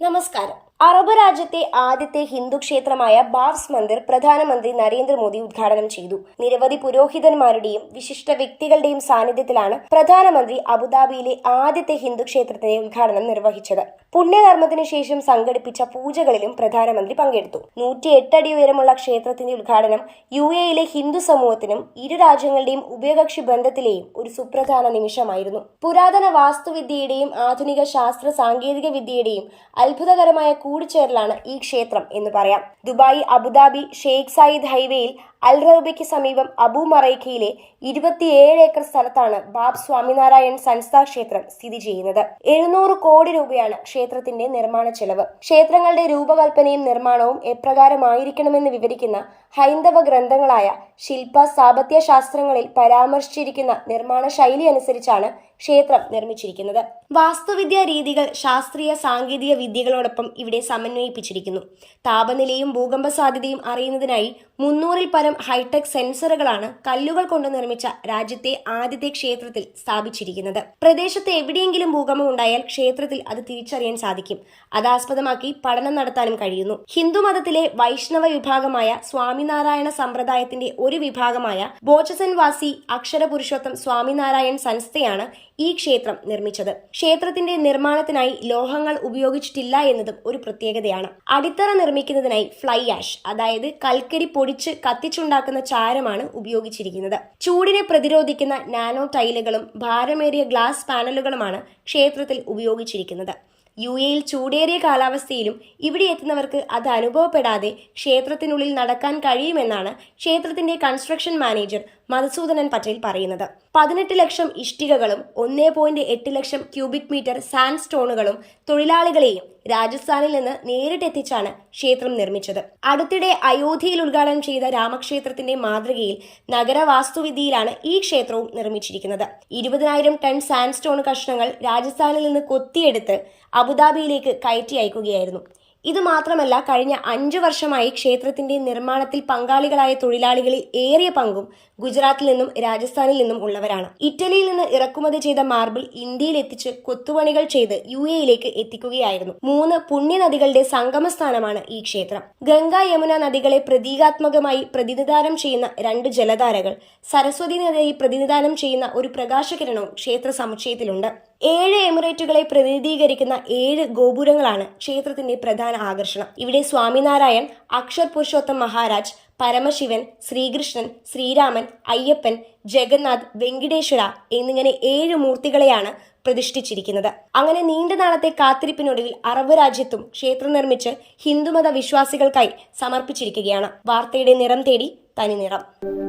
नमस्कार അറബ് രാജ്യത്തെ ആദ്യത്തെ ഹിന്ദു ക്ഷേത്രമായ ബാബ്സ് മന്ദിർ പ്രധാനമന്ത്രി നരേന്ദ്രമോദി ഉദ്ഘാടനം ചെയ്തു. നിരവധി പുരോഹിതന്മാരുടെയും വിശിഷ്ട വ്യക്തികളുടെയും സാന്നിധ്യത്തിലാണ് പ്രധാനമന്ത്രി അബുദാബിയിലെ ആദ്യത്തെ ഹിന്ദു ക്ഷേത്രത്തിന്റെ ഉദ്ഘാടനം നിർവഹിച്ചത്. പുണ്യകർമ്മത്തിനു ശേഷം സംഘടിപ്പിച്ച പൂജകളിലും പ്രധാനമന്ത്രി പങ്കെടുത്തു. നൂറ്റി എട്ടടി ഉയരമുള്ള ക്ഷേത്രത്തിന്റെ ഉദ്ഘാടനം യു എയിലെ ഹിന്ദു സമൂഹത്തിനും ഇരു രാജ്യങ്ങളുടെയും ഉഭയകക്ഷി ബന്ധത്തിലെയും ഒരു സുപ്രധാന നിമിഷമായിരുന്നു. പുരാതന വാസ്തുവിദ്യയുടെയും ആധുനിക ശാസ്ത്ര സാങ്കേതിക വിദ്യയുടെയും അത്ഭുതകരമായ കൂടിച്ചേരലാണ് ഈ ക്ഷേത്രം എന്ന് പറയാം. ദുബായ് അബുദാബി ഷെയ്ഖ് സായിദ് ഹൈവേയിൽ അൽ റൗബയ്ക്ക് സമീപം അബു മറൈഖയിലെ ഇരുപത്തിയേഴ് ഏക്കർ സ്ഥലത്താണ് ബാബ് സ്വാമിനാരായൺ സൻസ്ഥാ ക്ഷേത്രം സ്ഥിതി ചെയ്യുന്നത്. എഴുന്നൂറ് കോടി രൂപയാണ് ക്ഷേത്രത്തിന്റെ നിർമ്മാണ ചെലവ്. ക്ഷേത്രങ്ങളുടെ രൂപകൽപ്പനയും നിർമ്മാണവും എപ്രകാരമായിരിക്കണമെന്ന് വിവരിക്കുന്ന ഹൈന്ദവ ഗ്രന്ഥങ്ങളായ ശില്പ സ്ഥാപത്യ ശാസ്ത്രങ്ങളിൽ പരാമർശിച്ചിരിക്കുന്ന നിർമ്മാണ ശൈലി അനുസരിച്ചാണ് ക്ഷേത്രം നിർമ്മിച്ചിരിക്കുന്നത്. വാസ്തുവിദ്യാ രീതികൾ ശാസ്ത്രീയ സാങ്കേതിക വിദ്യകളോടൊപ്പം ഇവിടെ സമന്വയിപ്പിച്ചിരിക്കുന്നു. താപനിലയും ഭൂകമ്പ സാധ്യതയും അറിയുന്നതിനായി മുന്നൂറിൽ പരം ഹൈടെക് സെൻസറുകളാണ് കല്ലുകൾ കൊണ്ട് നിർമ്മിച്ച രാജ്യത്തെ ആദ്യത്തെ ക്ഷേത്രത്തിൽ സ്ഥാപിച്ചിരിക്കുന്നത്. പ്രദേശത്ത് എവിടെയെങ്കിലും ഭൂകമ്പം ഉണ്ടായാൽ ക്ഷേത്രത്തിൽ അത് തിരിച്ചറിയാൻ സാധിക്കും. അതാസ്പദമാക്കി പഠനം നടത്താനും കഴിയുന്നു. ഹിന്ദുമതത്തിലെ വൈഷ്ണവ വിഭാഗമായ സ്വാമിനാരായണ സമ്പ്രദായത്തിന്റെ ഒരു വിഭാഗമായ ബോചസൻ വാസി അക്ഷര പുരുഷോത്തം സ്വാമിനാരായൺ സംസ്ഥയാണ് ഈ ക്ഷേത്രം നിർമ്മിച്ചത്. ക്ഷേത്രത്തിന്റെ നിർമ്മാണത്തിനായി ലോഹങ്ങൾ ഉപയോഗിച്ചിട്ടില്ല എന്നതും ഒരു പ്രത്യേകതയാണ്. അടിത്തറ നിർമ്മിക്കുന്നതിനായി ഫ്ലൈ ആഷ് അതായത് കൽക്കരി പൊടിച്ച് കത്തിച്ചുണ്ടാക്കുന്ന ചാരമാണ് ഉപയോഗിച്ചിരിക്കുന്നത്. ചൂടിനെ പ്രതിരോധിക്കുന്ന നാനോ ടൈലുകളും ഭാരമേറിയ ഗ്ലാസ് പാനലുകളുമാണ് ക്ഷേത്രത്തിൽ ഉപയോഗിച്ചിരിക്കുന്നത്. യു എയിൽ ചൂടേറിയ കാലാവസ്ഥയിലും ഇവിടെ എത്തുന്നവർക്ക് അത് അനുഭവപ്പെടാതെ ക്ഷേത്രത്തിനുള്ളിൽ നടക്കാൻ കഴിയുമെന്നാണ് ക്ഷേത്രത്തിന്റെ കൺസ്ട്രക്ഷൻ മാനേജർ മധുസൂദനൻ പട്ടേൽ പറയുന്നത്. പതിനെട്ട് ലക്ഷം ഇഷ്ടികകളും ഒന്നേ പോയിന്റ് എട്ട് ലക്ഷം ക്യൂബിക് മീറ്റർ സാൻഡ് സ്റ്റോണുകളും തൊഴിലാളികളെയും രാജസ്ഥാനിൽ നിന്ന് നേരിട്ടെത്തിച്ചാണ് ക്ഷേത്രം നിർമ്മിച്ചത്. അടുത്തിടെ അയോധ്യയിൽ ഉദ്ഘാടനം ചെയ്ത രാമക്ഷേത്രത്തിന്റെ മാതൃകയിൽ നഗരവാസ്തുവിദ്യയിലാണ് ഈ ക്ഷേത്രവും നിർമ്മിച്ചിരിക്കുന്നത്. ഇരുപതിനായിരം ടൺ സാൻഡ് സ്റ്റോൺ കഷ്ണങ്ങൾ രാജസ്ഥാനിൽ നിന്ന് കൊത്തിയെടുത്ത് അബുദാബിയിലേക്ക് കയറ്റി അയക്കുകയായിരുന്നു. ഇത് മാത്രമല്ല കഴിഞ്ഞ അഞ്ചു വർഷമായി ക്ഷേത്രത്തിന്റെ നിർമ്മാണത്തിൽ പങ്കാളികളായ തൊഴിലാളികളിൽ ഏറിയ പങ്കും ഗുജറാത്തിൽ നിന്നും രാജസ്ഥാനിൽ നിന്നും ഉള്ളവരാണ്. ഇറ്റലിയിൽ നിന്ന് ഇറക്കുമതി ചെയ്ത മാർബിൾ ഇന്ത്യയിൽ എത്തിച്ച് കൊത്തുപണികൾ ചെയ്ത് യു എയിലേക്ക് എത്തിക്കുകയായിരുന്നു. മൂന്ന് പുണ്യനദികളുടെ സംഗമസ്ഥാനമാണ് ഈ ക്ഷേത്രം. ഗംഗ യമുന നദികളെ പ്രതീകാത്മകമായി പ്രതിനിധാനം ചെയ്യുന്ന രണ്ട് ജലധാരകൾ സരസ്വതി നദിയെ പ്രതിനിധാനം ചെയ്യുന്ന ഒരു പ്രകാശകിരണവും ക്ഷേത്ര സമുച്ചയത്തിലുണ്ട്. ഏഴ് എമിറേറ്റുകളെ പ്രതിനിധീകരിക്കുന്ന ഏഴ് ഗോപുരങ്ങളാണ് ക്ഷേത്രത്തിന്റെ പ്രധാന ആകർഷണം. ഇവിടെ സ്വാമിനാരായൺ അക്ഷർ പുരുഷോത്തം മഹാരാജ് പരമശിവൻ ശ്രീകൃഷ്ണൻ ശ്രീരാമൻ അയ്യപ്പൻ ജഗന്നാഥ് വെങ്കിടേശ്വര എന്നിങ്ങനെ ഏഴ് മൂർത്തികളെയാണ് പ്രതിഷ്ഠിച്ചിരിക്കുന്നത്. അങ്ങനെ നീണ്ട നാളത്തെ കാത്തിരിപ്പിനൊടുവിൽ അറബ് രാജ്യത്തും ക്ഷേത്രം നിർമ്മിച്ച് ഹിന്ദുമത വിശ്വാസികൾക്കായി സമർപ്പിച്ചിരിക്കുകയാണ്. വാർത്തയുടെ നിറം തേടി തനി നിറം